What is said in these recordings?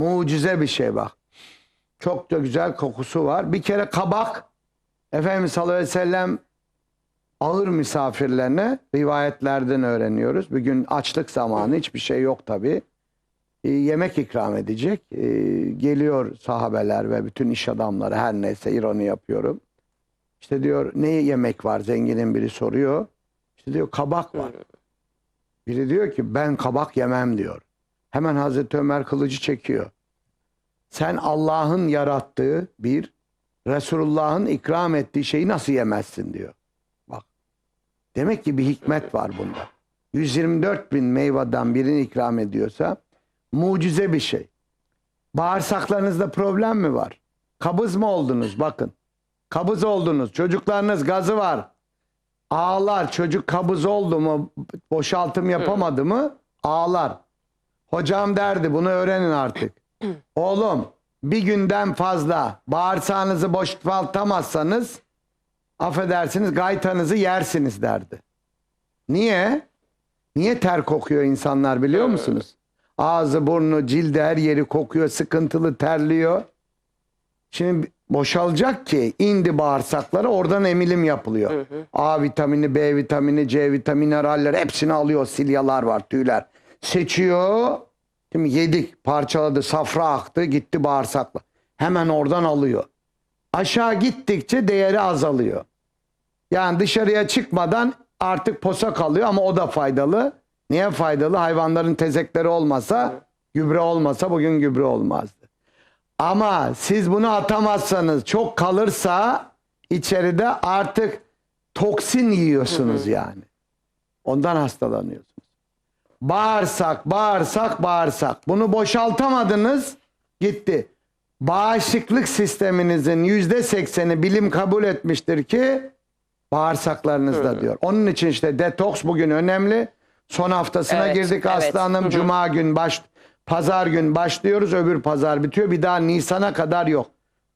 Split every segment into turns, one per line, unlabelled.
Mucize bir şey bak. Çok da güzel kokusu var. Bir kere kabak Efendimiz sallallahu aleyhi ve sellem ağır misafirlerine rivayetlerden öğreniyoruz. Bir gün açlık zamanı hiçbir şey yok tabii. E, yemek ikram edecek. E, geliyor sahabeler ve bütün iş adamları her neyse ironi yapıyorum. İşte diyor ne yemek var zenginin biri soruyor. İşte diyor kabak var. Biri diyor ki ben kabak yemem diyor. Hemen Hazreti Ömer kılıcı çekiyor. Sen Allah'ın yarattığı bir Resulullah'ın ikram ettiği şeyi nasıl yemezsin diyor. Bak. Demek ki bir hikmet var bunda. 124 bin meyveden birini ikram ediyorsa mucize bir şey. Bağırsaklarınızda problem mi var? Kabız mı oldunuz? Bakın. Kabız oldunuz. Çocuklarınız gazı var. Ağlar. Çocuk kabız oldu mu, boşaltım yapamadı mı ağlar. Hocam derdi bunu öğrenin artık. Oğlum bir günden fazla bağırsağınızı boşaltamazsanız affedersiniz gaytanızı yersiniz derdi. Niye? Niye ter kokuyor insanlar biliyor musunuz? Ağzı, burnu, cildi her yeri kokuyor, sıkıntılı, terliyor. Şimdi boşalacak ki indi bağırsaklara oradan emilim yapılıyor. A vitamini, B vitamini, C vitamini, mineraller hepsini alıyor. Silyalar var, tüyler. Seçiyor. Şimdi yedik, parçaladı, safra aktı, gitti bağırsakla. Hemen oradan alıyor. Aşağı gittikçe değeri azalıyor. Yani dışarıya çıkmadan artık posa kalıyor ama o da faydalı. Niye faydalı? Hayvanların tezekleri olmasa, gübre olmasa bugün gübre olmazdı. Ama siz bunu atamazsanız çok kalırsa içeride artık toksin yiyorsunuz yani. Ondan hastalanıyorsunuz. Bağırsak, bağırsak, bağırsak. Bunu boşaltamadınız, gitti. Bağışıklık sisteminizin yüzde sekseni bilim kabul etmiştir ki bağırsaklarınızda diyor. Onun için işte detoks bugün önemli. Son haftasına
Evet,
girdik
evet.
aslanım.
Hı hı.
Cuma gün baş, pazar gün başlıyoruz. Öbür pazar bitiyor. Bir daha Nisan'a kadar yok.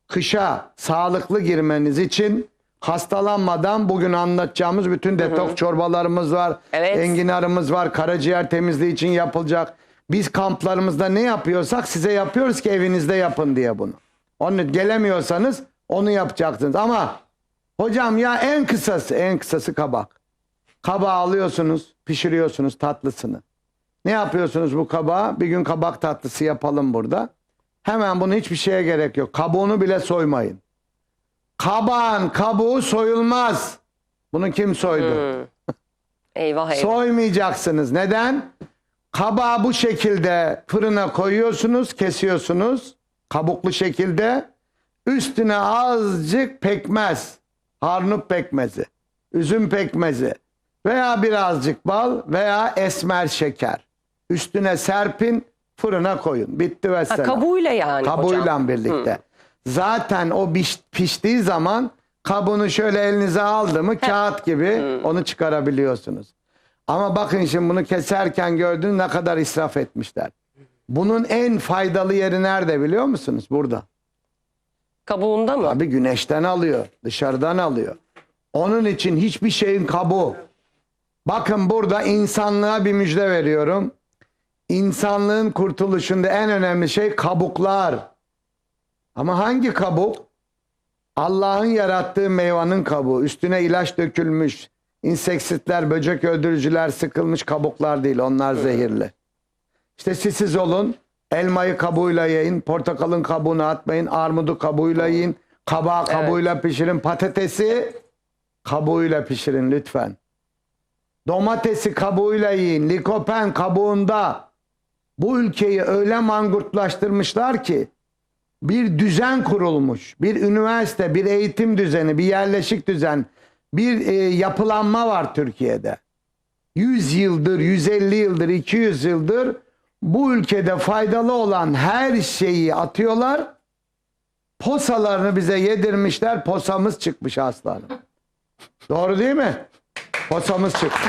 Kışa sağlıklı girmeniz için hastalanmadan bugün anlatacağımız bütün detoks çorbalarımız var.
Evet.
Enginarımız var. Karaciğer temizliği için yapılacak. Biz kamplarımızda ne yapıyorsak size yapıyoruz ki evinizde yapın diye bunu. Onu gelemiyorsanız onu yapacaksınız. Ama hocam ya en kısası en kısası kabak. Kabağı alıyorsunuz, pişiriyorsunuz tatlısını. Ne yapıyorsunuz bu kabağa? Bir gün kabak tatlısı yapalım burada. Hemen bunu hiçbir şeye gerek yok. Kabuğunu bile soymayın. Kabağın kabuğu soyulmaz. Bunu kim soydu?
Eyvah eyvah.
Soymayacaksınız. Neden? Kabağı bu şekilde fırına koyuyorsunuz, kesiyorsunuz. Kabuklu şekilde. Üstüne azıcık pekmez. Harnup pekmezi. Üzüm pekmezi. Veya birazcık bal veya esmer şeker. Üstüne serpin, fırına koyun. Bitti ve
Ha,
selam.
kabuğuyla yani
Kabuğuyla
hocam.
birlikte. Zaten o piş- piştiği zaman kabuğunu şöyle elinize aldı mı kağıt gibi onu çıkarabiliyorsunuz. Ama bakın şimdi bunu keserken gördüğünüz ne kadar israf etmişler. Bunun en faydalı yeri nerede biliyor musunuz? Burada.
Kabuğunda mı?
Abi güneşten alıyor, dışarıdan alıyor. Onun için hiçbir şeyin kabuğu. Bakın burada insanlığa bir müjde veriyorum. İnsanlığın kurtuluşunda en önemli şey kabuklar. Ama hangi kabuk? Allah'ın yarattığı meyvanın kabuğu. Üstüne ilaç dökülmüş, inseksitler, böcek öldürücüler sıkılmış kabuklar değil. Onlar zehirli. İşte siz siz olun. Elmayı kabuğuyla yiyin, portakalın kabuğunu atmayın, armudu kabuğuyla yiyin, kabağı kabuğuyla pişirin, patatesi kabuğuyla pişirin lütfen. Domatesi kabuğuyla yiyin, likopen kabuğunda. Bu ülkeyi öyle mangurtlaştırmışlar ki bir düzen kurulmuş. Bir üniversite, bir eğitim düzeni, bir yerleşik düzen, bir e, yapılanma var Türkiye'de. 100 yıldır, 150 yıldır, 200 yıldır bu ülkede faydalı olan her şeyi atıyorlar. Posalarını bize yedirmişler. Posamız çıkmış aslanım. Doğru değil mi? Posamız çıkmış.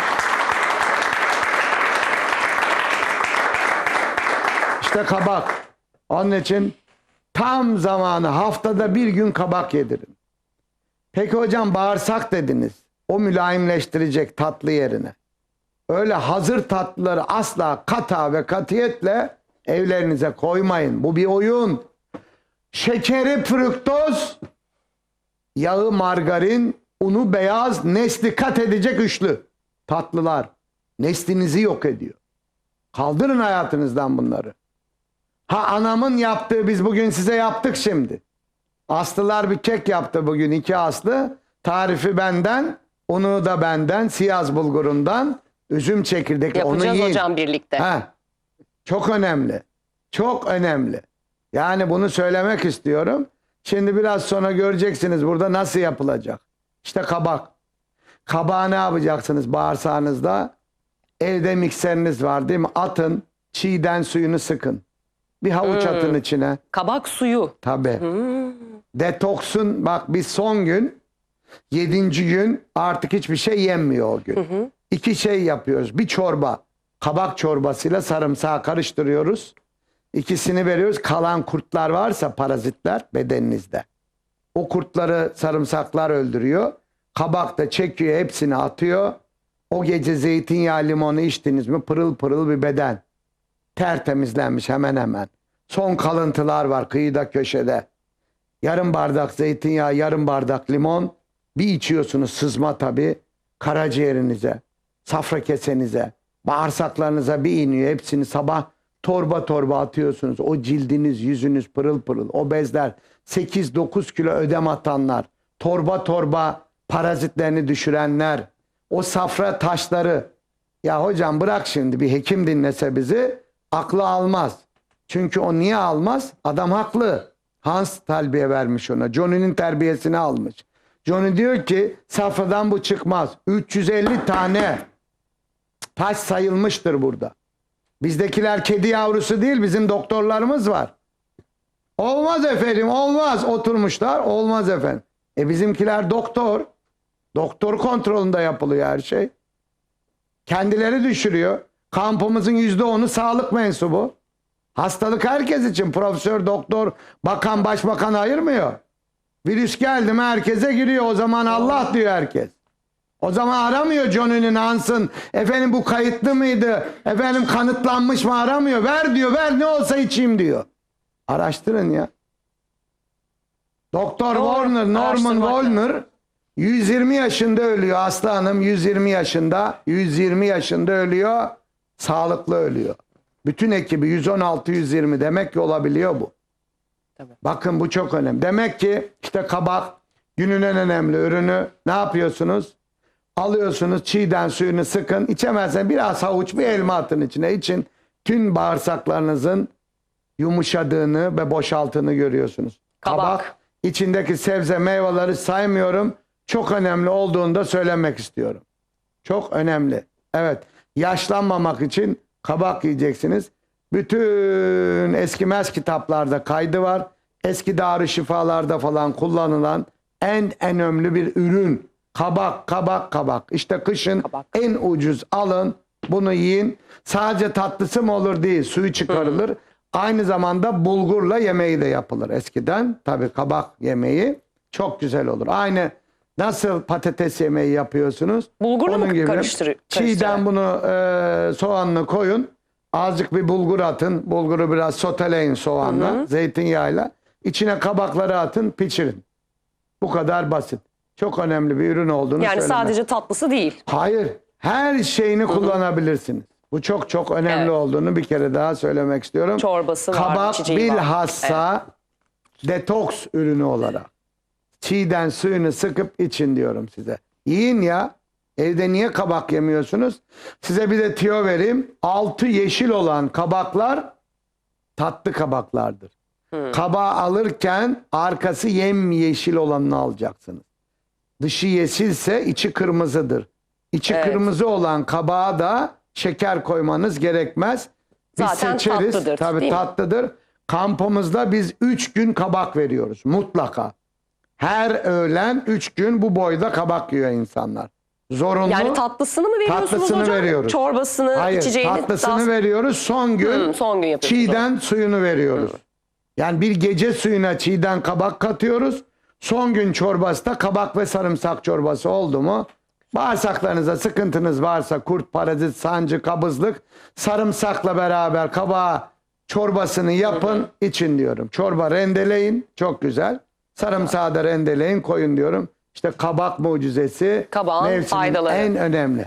İşte kabak. Onun için tam zamanı haftada bir gün kabak yedirin. Peki hocam bağırsak dediniz. O mülayimleştirecek tatlı yerine. Öyle hazır tatlıları asla kata ve katiyetle Evlerinize koymayın. Bu bir oyun. Şekeri fruktoz, yağı margarin, unu beyaz, nesli kat edecek üçlü. Tatlılar. Neslinizi yok ediyor. Kaldırın hayatınızdan bunları. Ha anamın yaptığı biz bugün size yaptık şimdi. Aslılar bir kek yaptı bugün iki aslı. Tarifi benden, unu da benden, siyaz bulgurundan, üzüm çekirdekli. Onu
Yapacağız
yiyin.
hocam birlikte.
Ha, çok önemli. Çok önemli. Yani bunu söylemek istiyorum. Şimdi biraz sonra göreceksiniz burada nasıl yapılacak. İşte kabak. Kabağı ne yapacaksınız bağırsağınızda? Evde mikseriniz var değil mi? Atın, çiğden suyunu sıkın. Bir havuç
Hmm.
atın içine.
Kabak suyu.
Tabii.
Hmm.
Detoksun bak biz son gün yedinci gün artık hiçbir şey yenmiyor o gün. İki şey yapıyoruz. Bir çorba. Kabak çorbasıyla sarımsağı karıştırıyoruz. İkisini veriyoruz. Kalan kurtlar varsa parazitler bedeninizde. O kurtları sarımsaklar öldürüyor. Kabak da çekiyor hepsini atıyor. O gece zeytinyağı limonu içtiniz mi pırıl pırıl bir beden. Tertemizlenmiş hemen hemen. Son kalıntılar var kıyıda köşede. Yarım bardak zeytinyağı, yarım bardak limon. Bir içiyorsunuz sızma tabii. Karaciğerinize, safra kesenize, bağırsaklarınıza bir iniyor. Hepsini sabah torba torba atıyorsunuz. O cildiniz, yüzünüz pırıl pırıl. O bezler 8-9 kilo ödem atanlar, torba torba parazitlerini düşürenler, o safra taşları. Ya hocam bırak şimdi bir hekim dinlese bizi aklı almaz. Çünkü o niye almaz? Adam haklı. Hans terbiye vermiş ona. Johnny'nin terbiyesini almış. Johnny diyor ki safradan bu çıkmaz. 350 tane taş sayılmıştır burada. Bizdekiler kedi yavrusu değil bizim doktorlarımız var. Olmaz efendim olmaz oturmuşlar olmaz efendim. E bizimkiler doktor. Doktor kontrolünde yapılıyor her şey. Kendileri düşürüyor. Kampımızın yüzde onu sağlık mensubu. Hastalık herkes için. Profesör, doktor, bakan, başbakan ayırmıyor. Virüs geldi mi herkese giriyor. O zaman Allah diyor herkes. O zaman aramıyor Johnny'nin Hans'ın. Efendim bu kayıtlı mıydı? Efendim kanıtlanmış mı aramıyor. Ver diyor ver ne olsa içeyim diyor. Araştırın ya. Doktor
Doğru.
Warner, Norman. Warner 120 yaşında ölüyor Aslı Hanım 120 yaşında 120 yaşında ölüyor sağlıklı ölüyor. Bütün ekibi 116-120 demek ki olabiliyor bu.
Tabii.
Bakın bu çok önemli. Demek ki işte kabak günün en önemli ürünü ne yapıyorsunuz? Alıyorsunuz çiğden suyunu sıkın. İçemezsen biraz havuç bir elma atın içine. için tüm bağırsaklarınızın yumuşadığını ve boşaltığını görüyorsunuz.
Kabak.
içindeki sebze meyveleri saymıyorum. Çok önemli olduğunu da söylemek istiyorum. Çok önemli. Evet. Yaşlanmamak için kabak yiyeceksiniz. Bütün eskimez kitaplarda kaydı var. Eski darı şifalarda falan kullanılan en önemli bir ürün. Kabak, kabak, kabak. İşte kışın
Kabak.
en ucuz alın. Bunu yiyin. Sadece tatlısı mı olur değil. Suyu çıkarılır. Aynı zamanda bulgurla yemeği de yapılır eskiden. Tabii kabak yemeği çok güzel olur. Aynı nasıl patates yemeği yapıyorsunuz?
Bulgurla mı
Onun gibi.
karıştırı-
Çiğden bunu e, soğanını koyun. Azıcık bir bulgur atın. Bulguru biraz soteleyin soğanla, zeytinyağıyla. İçine kabakları atın, pişirin. Bu kadar basit. Çok önemli bir ürün olduğunu
Yani
söylemek.
sadece tatlısı değil.
Hayır. Her şeyini kullanabilirsiniz. Bu çok çok önemli
Evet.
olduğunu bir kere daha söylemek istiyorum.
Çorbası var,
Kabak
içeceği var.
bilhassa detoks ürünü olarak. Çiğden suyunu sıkıp için diyorum size. Yiyin ya. Evde niye kabak yemiyorsunuz? Size bir de tiyo vereyim. Altı yeşil olan kabaklar tatlı kabaklardır. Kabağı alırken arkası yem yeşil olanını alacaksınız. Dışı yeşilse içi kırmızıdır. İçi
Evet.
kırmızı olan kabağa da şeker koymanız gerekmez. Biz
Zaten
seçeriz.
tatlıdır,
Tabii
değil mi?
tatlıdır. Kampımızda biz 3 gün kabak veriyoruz mutlaka. Her öğlen 3 gün bu boyda kabak yiyor insanlar. Zorunlu.
Yani tatlısını mı veriyorsunuz
Tatlısını
hocam?
veriyoruz.
Çorbasını,
Hayır,
içeceğini
tatlısını
daha-
veriyoruz. Son gün
Hmm, son gün
çiğden suyunu veriyoruz. Yani bir gece suyuna çiğden kabak katıyoruz. Son gün çorbası da kabak ve sarımsak çorbası oldu mu? Bağırsaklarınıza sıkıntınız varsa kurt, parazit, sancı, kabızlık sarımsakla beraber kabağı çorbasını yapın için diyorum. Çorba rendeleyin çok güzel. Sarımsağı da rendeleyin koyun diyorum. İşte kabak mucizesi
Kabağın
mevsimin
faydaları.
en önemli.